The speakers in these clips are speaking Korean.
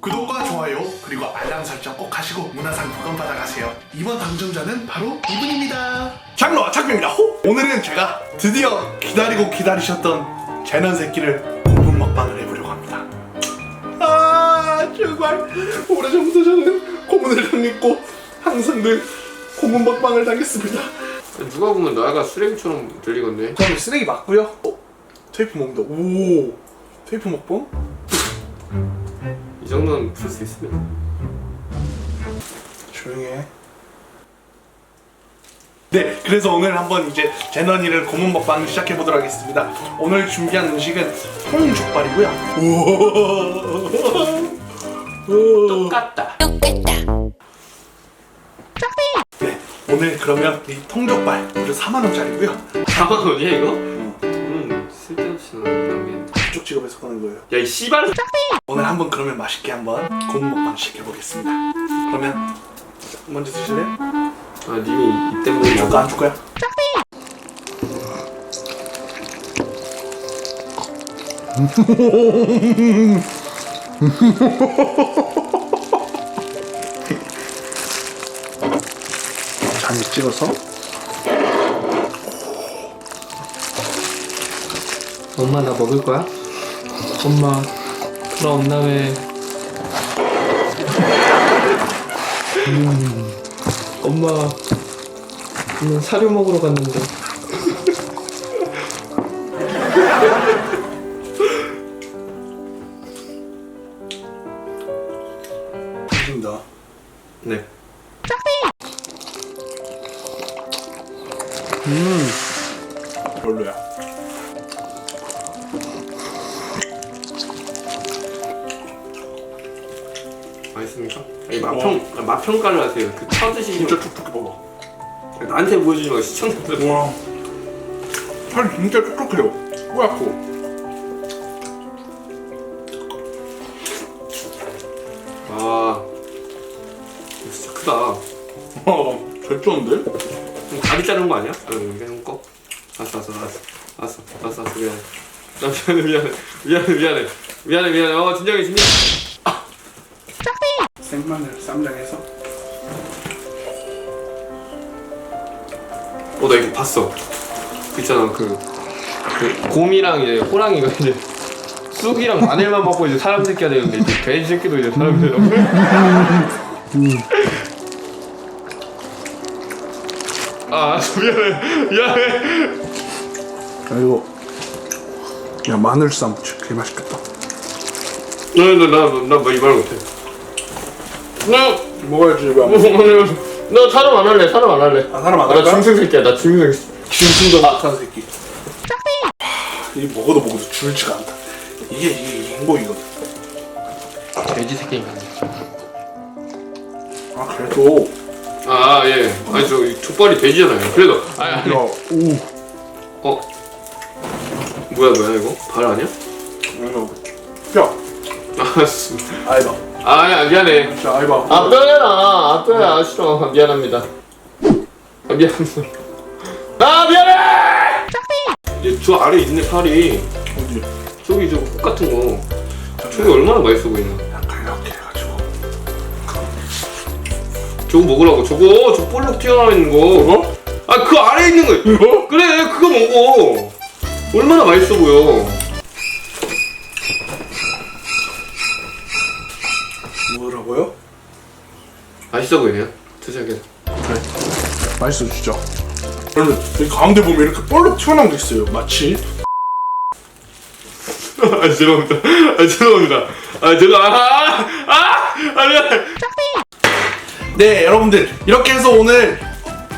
구독과 좋아요 그리고 알람 설정 꼭 하시고 문화상품권 받아가세요. 이번 당첨자는 바로 이분입니다. 장로와 창입니다. 오늘은 제가 드디어 기다리고 기다리셨던 재난 새끼를 고분 먹방을 해보려고 합니다. 아 정말. 오래전부터 저는 고문을 당했고 항상 늘 고문 먹방을 당했습니다. 누가 보면 나가 쓰레기처럼 들리건데 그럼 쓰레기 맞고요. 어? 테이프 먹는다. 오! 테이프 먹방? 이 정도는 풀 수 있습니다 조용히 해. 네, 그래서 오늘 한번 이제 제너니를 고문 먹방 시작해 보도록 하겠습니다. 오늘 준비한 음식은 통족발이고요. 우와. 똑같다 네, 오늘 그러면 이 통족발 무려 4만 원짜리고요. 4만 원이야 이거? 직업에서 거는 거예요. 야 이 씨발 오늘 한번 그러면 맛있게 한번 고문 먹방 시작해 보겠습니다. 그러면 먼저 드실래요? 아 님이 이 때문에 줄까 안 줄까요? 잔에 찍어서 엄마 나 먹을 거야? 엄마 돌아온 다음에 음, 엄마 오늘 사료 먹으러 갔는데 드신다. 네 별로야. 있습니까? 아니 맛평 아, 맛평가를 하세요 그 쳐드시지 진짜 촉촉해 봐봐. 나한테 보여주지 말고 시청자들 와. 살 진짜 촉촉해요. 뿌옇고. 아 이거 진짜 크다 어, 잘 쪘는데? 그럼 다리 자르는 거 아니야? 어, 이렇게 해놓고 알았어 알았어 알았어 알았어 알았어 알았어 미안해 나 미안해 미안해 미안해 미안해 미안해 미안해 어 진정해 진정해 생마늘 쌈장해서. 어 나 이거 봤어. 그 있잖아 그, 그 곰이랑 이제 호랑이가 이제 쑥이랑 마늘만 먹고 이제 사람 새끼가 되는데 이제 돼지 새끼도 이제 사람 되라고. 아 미안해. 미안해. 아이고 야 마늘 쌈. 되게 맛있겠다. 나나나나뭐 이말 못해 나 먹어야지 왜안 너 사람 안 할래 사람 안 할래? 아, 사람 안 나 할까? 중생 새끼야 나 중생 새끼. 김승도 못한 새끼. 하, 이 먹어도 먹어도 줄지가 않다. 이게 이게, 이게 행복이거든. 돼지 새끼인가 아 그래도. 아예. 아니 저 족발이 돼지잖아요. 그래도. 아니 아니 야오. 어? 뭐야 뭐야 이거? 발 아니야? 알았어 아이바 아야 미안해. 진짜 아이바 아 뼈야나 아 뼈야 싫어. 아, 미안합니다. 아 미안합니다. 아 미안해! 이제 저 아래 있네 살이 어디 저기 저꽃 같은 거. 저게 얼마나 맛있어 보이나? 약간 이렇게 해가지고. 저거 먹으라고. 저거 저 볼록 튀어나와 있는 거. 이거? 아그 아래 있는 거. 이거? 그래 그거 먹어. 얼마나 맛있어 보여 뭐라고요? 맛있어 보이네요 드셔게 그래 맛있어 진짜 여러분 여기 가운데 보면 이렇게 볼록 튀어나온 게 있어요 마치 아 죄송합니다 아 죄송합니다 아 죄송 아아 아, 아, 미안해 네 여러분들 이렇게 해서 오늘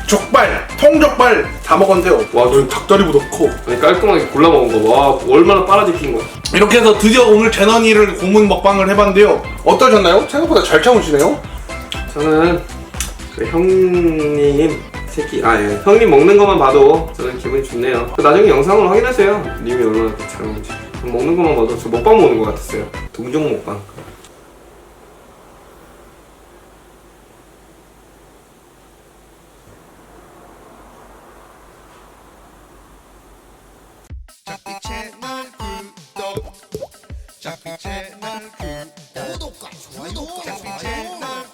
족발 통족발 다 먹었는데요 와 여기 닭다리보다 커 아니 깔끔하게 골라 먹은 거 와 얼마나 빨아들인 거야. 이렇게 해서 드디어 오늘 제너니를 고문 먹방을 해봤는데요. 어떠셨나요? 생각보다 잘 참으시네요. 저는 그 형님 새끼 아 예. 형님 먹는 것만 봐도 저는 기분이 좋네요. 그 나중에 영상으로 확인하세요. 님이 얼마나 잘 먹는지. 먹는 것만 봐도 저 먹방 먹는 것 같았어요. 동종 먹방 자, 그 채널 구독과 좋아요. 구독과 좋아요.